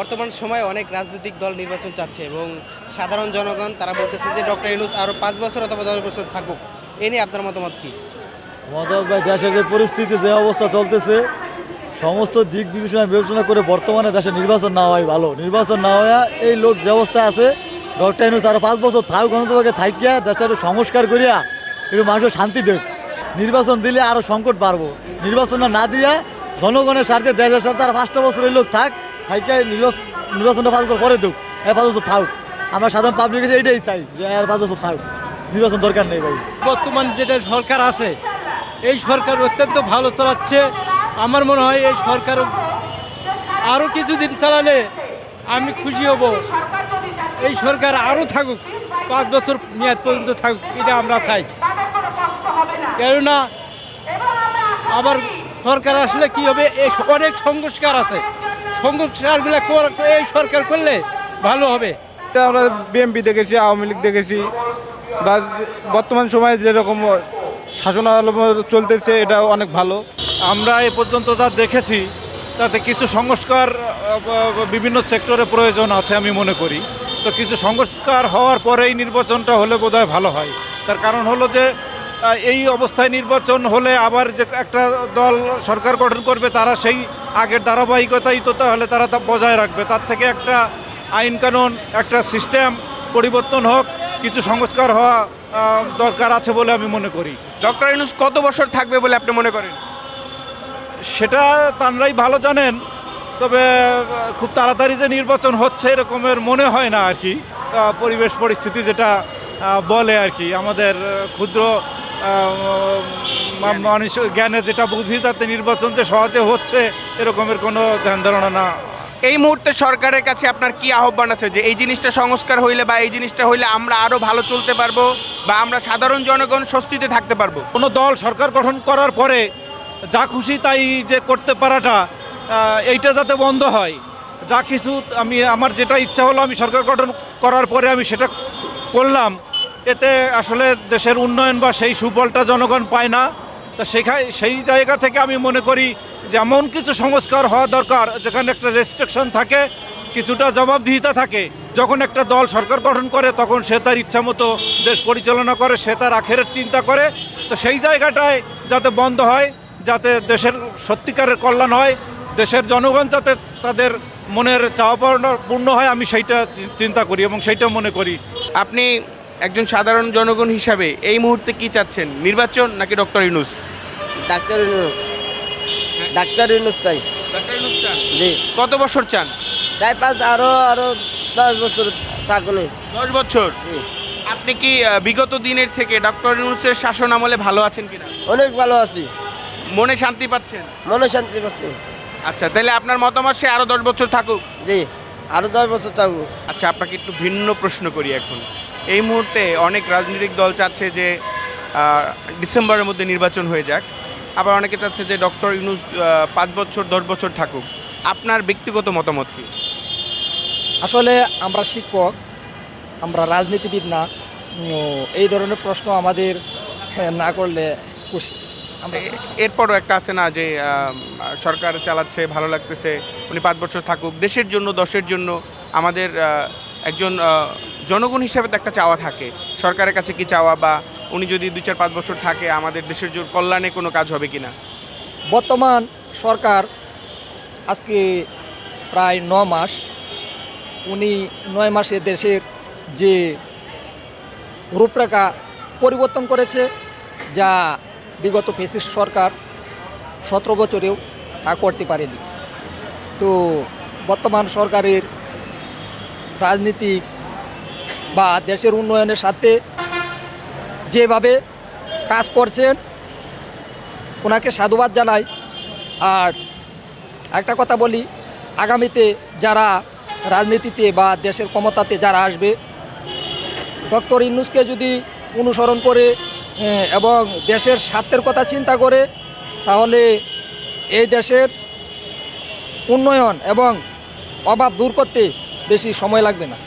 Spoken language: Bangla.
বর্তমান সময়ে অনেক রাজনৈতিক দল নির্বাচন চাচ্ছে এবং সাধারণ জনগণ, তারা বলতেছে যে ডক্টর ইউনুস আরও পাঁচ বছর অথবা দশ বছর থাকুক। এ নিয়ে আপনার মতামত কি? মজাজ ভাই, দেশের যে পরিস্থিতি, যে অবস্থা চলতেছে, সমস্ত দিক বিবেচনা বিবেচনা করে বর্তমানে দেশে নির্বাচন না হয় ভালো। নির্বাচন না হওয়া, এই লোক যে অবস্থায় আছে, ডক্টর ইনুস আরও পাঁচ বছর থাক গণতন্ত্রকে থাকিয়া দেশের সংস্কার করিয়া, একটু মানুষের শান্তি দেখ নির্বাচন দিলে আরও সংকট বাড়বো। নির্বাচন না দিয়া জনগণের স্বার্থে দেশের স্বার্থে আর পাঁচটা বছর এই লোক থাক নির্বাচন নির্বাচনটা পাঁচ বছর পরে দেখ হ্যাঁ পাঁচ বছর থাক আমরা সাধারণ পাবলিক এইটাই চাই যে আর পাঁচ বছর থাক নির্বাচন দরকার নেই ভাই। বর্তমান যেটা সরকার আছে, এই সরকার অত্যন্ত ভালো চালাচ্ছে। আমার মনে হয় এই সরকার আরও কিছুদিন চালালে আমি খুশি হব। এই সরকার আরও থাকুক, পাঁচ বছর মেয়াদ পর্যন্ত থাকুক, এটা আমরা চাই। কেননা, আবার সরকার আসলে কি হবে? এই অনেক সংস্কার আছে। সংস্কারগুলো কর- এই সরকার করলে ভালো হবে। আমরা বিএমপি দেখেছি আওয়ামী লীগ দেখেছি বা বর্তমান সময়ে যেরকম শাসন চলতেছে এটা অনেক ভালো। আমরা এ পর্যন্ত যা দেখেছি তাতে কিছু সংস্কার বিভিন্ন সেক্টরে প্রয়োজন আছে আমি মনে করি। তো কিছু সংস্কার হওয়ার পরেই নির্বাচনটা হলে বোধহয় ভালো হয়। তার কারণ হলো যে এই অবস্থায় নির্বাচন হলে আবার যে একটা দল সরকার গঠন করবে তারা সেই আগের ধারাবাহিকতাই তো তাহলে তারা তা বজায় রাখবে। তার থেকে একটা আইন কানুন একটা সিস্টেম পরিবর্তন হোক কিছু সংস্কার হওয়া দরকার আছে বলে আমি মনে করি। ডক্টর ইউনুস কত বছর থাকবে বলে আপনি মনে করেন? সেটা তানরাই ভালো জানেন তবে খুব তাড়াতাড়ি যে নির্বাচন হচ্ছে এরকমের মনে হয় না আর কি। পরিবেশ পরিস্থিতি যেটা বলে আর কি। আমাদের ক্ষুদ্র মানুষ জ্ঞানে যেটা বুঝি তাতে নির্বাচন যে সহজে হচ্ছে এরকমের কোনো ধ্যান ধারণা না। এই মুহূর্তে সরকারের কাছে আপনার কি আহ্বান আছে যে এই জিনিসটা সংস্কার হইলে বা এই জিনিসটা হইলে আমরা আরও ভালো চলতে পারব বা আমরা সাধারণ জনগণ স্বস্তিতে থাকতে পারব? কোনো দল সরকার গঠন করার পরে যা খুশি তাই যে করতে পারাটা এইটা যাতে বন্ধ হয়। যা কিছু আমি আমার যেটা ইচ্ছা হলো আমি সরকার গঠন করার পরে আমি সেটা করলাম। এতে আসলে দেশের উন্নয়ন বা সেই সুফলটা জনগণ পায় না। তা সেখানে, সেই জায়গা থেকে আমি মনে করি যে এমন কিছু সংস্কার হওয়া দরকার, যেখানে একটা রেস্ট্রিকশন থাকে, কিছুটা জবাবদিহিতা থাকে, যখন একটা দল সরকার গঠন করে, তখন সে তার ইচ্ছা মতো দেশ পরিচালনা করে, সে তার আখেরের চিন্তা করে। তো সেই জায়গাটায় যাতে বন্ধ হয়, যাতে দেশের সত্যিকারের কল্যাণ হয়, দেশের জনগণ যাতে তাদের মনের চাওয়া পূর্ণ হয়, আমি সেইটা চিন্তা করি এবং সেইটা মনে করি। আপনি একজন সাধারণ জনগণ হিসাবে এই মুহূর্তে কি চাচ্ছেন? নির্বাচন নাকি doctor Yunus? Doctor Yunus. Doctor Yunus চাই। ডক্টর ইউনুস চান? জি। কত বছর চান? চাই পাঁচ আরও আরও দশ বছর থাকুনি। দশ বছর? আপনি কি বিগত দিনের থেকে ডক্টর ইউনুসের শাসন আমলে ভালো আছেন কিনা? অনেক ভালো আছি। মনে শান্তি পাচ্ছেন? মনে শান্তি পাচ্ছি। আচ্ছা তাহলে আপনার মতামত সে আরও দশ বছর থাকুক। জি আরও দশ বছর থাকুক। আচ্ছা আপনাকে একটু ভিন্ন প্রশ্ন করি এখন। এই মুহূর্তে অনেক রাজনৈতিক দল চাচ্ছে যে ডিসেম্বরের মধ্যে নির্বাচন হয়ে যাক। আবার অনেকে চাচ্ছে যে ডক্টর ইউনুস পাঁচ বছর দশ বছর থাকুক। আপনার ব্যক্তিগত মতামত কি? আসলে আমরা শিক্ষক আমরা রাজনীতিবিদ না। এই ধরনের প্রশ্ন আমাদের হ্যাঁ, না করলে খুশি। এরপরও একটা আছে না যে সরকার চালাচ্ছে ভালো লাগতেছে উনি পাঁচ বছর থাকুক। দেশের জন্য দশের জন্য আমাদের একজন জনগণ হিসাবে তো একটা চাওয়া থাকে। সরকারের কাছে কি চাওয়া বা উনি যদি দুই চার পাঁচ বছর থাকে, আমাদের দেশের জন্য কল্যাণে কোনো কাজ হবে কি না বর্তমান সরকার আজকে প্রায় ন মাস, উনি নয় মাসে দেশের যে রূপরেখা পরিবর্তন করেছে, যা বিগত ফেসিস সরকার সতেরো বছরেও তা করতে পারেনি। তো বর্তমান সরকারের রাজনীতি বা দেশের উন্নয়নের সাথে যেভাবে কাজ করছেন, ওনাকে সাধুবাদ জানাই। আর একটা কথা বলি, আগামীতে যারা রাজনীতিতে বা দেশের ক্ষমতাতে যারা আসবে, ডক্টর ইনুসকে যদি অনুসরণ করে এবং দেশের স্বার্থের কথা চিন্তা করে, তাহলে এই দেশের উন্নয়ন এবং অভাব দূর করতে বেশি সময় লাগবে না।